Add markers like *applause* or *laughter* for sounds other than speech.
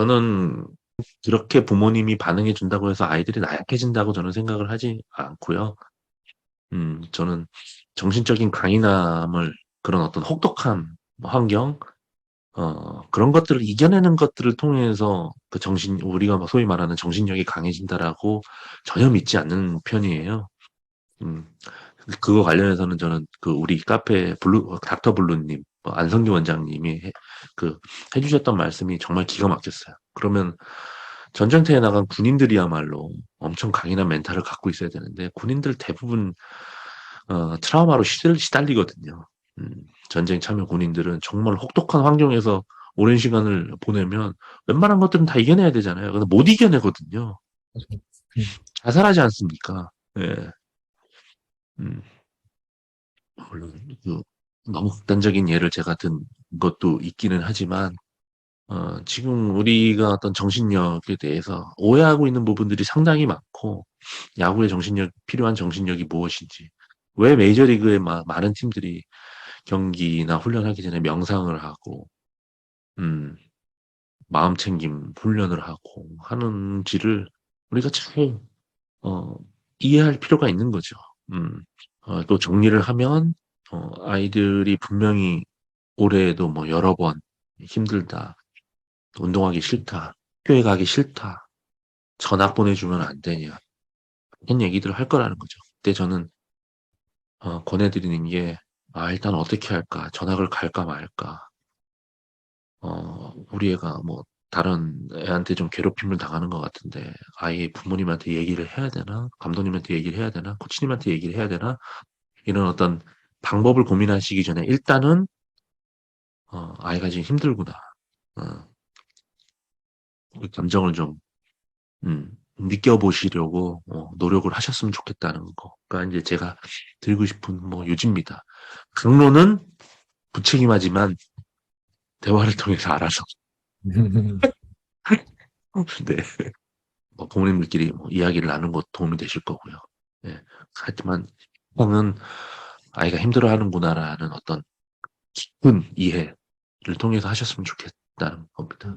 저는 그렇게 부모님이 반응해 준다고 해서 아이들이 나약해진다고 저는 생각을 하지 않고요. 음, 저는 정신적인 강인함을 그런 어떤 혹독한 환경, 어, 그런 것들을 이겨내는 것들을 통해서 그 정신, 우리가 뭐 소위 말하는 정신력이 강해진다라고 전혀 믿지 않는 편이에요. 음, 그거 관련해서는 저는 그 우리 카페 블루, 닥터 블루님, 뭐 안성기 원장님이 해, 그 해주셨던 말씀이 정말 기가 막혔어요. 그러면 전쟁터에 나간 군인들이야말로 엄청 강인한 멘탈을 갖고 있어야 되는데 군인들 대부분 어, 트라우마로 시달, 시달리거든요. 음, 전쟁 참여 군인들은 정말 혹독한 환경에서 오랜 시간을 보내면 웬만한 것들은 다 이겨내야 되잖아요. 근데 못 이겨내거든요. 음. 자살하지 않습니까? 예. 음, 물론 그 너무 극단적인 예를 제가 든 것도 있기는 하지만 어, 지금 우리가 어떤 정신력에 대해서 오해하고 있는 부분들이 상당히 많고 야구의 정신력 필요한 정신력이 무엇인지 왜 메이저리그의 마- 많은 팀들이 경기나 훈련하기 전에 명상을 하고 음, 마음 챙김 훈련을 하고 하는지를 우리가 잘 어, 이해할 필요가 있는 거죠. 음, 어, 또 정리를 하면 어, 아이들이 분명히 올해에도 뭐 여러 번 힘들다, 운동하기 싫다, 학교에 가기 싫다, 전학 보내주면 안 되냐 이런 얘기들을 할 거라는 거죠. 그때 저는 어, 권해드리는 게 아, 일단 어떻게 할까, 전학을 갈까 말까. 어, 우리 애가 뭐 다른 애한테 좀 괴롭힘을 당하는 것 같은데 아예 부모님한테 얘기를 해야 되나, 감독님한테 얘기를 해야 되나, 코치님한테 얘기를 해야 되나 이런 어떤 방법을 고민하시기 전에 일단은 어, 아이가 지금 힘들구나. 어, 그 감정을 좀 음, 느껴보시려고 어, 노력을 하셨으면 좋겠다는 거가 이제 제가 드리고 싶은 뭐 요지입니다. 강론은 부책임하지만 대화를 통해서 알아서 *laughs* 네. 뭐 부모님들끼리 뭐 이야기를 나누는 것도 도움이 되실 거고요. 예. 하지만 형은 아이가 힘들어하는구나라는 어떤 깊은 이해를 통해서 하셨으면 좋겠다는 겁니다.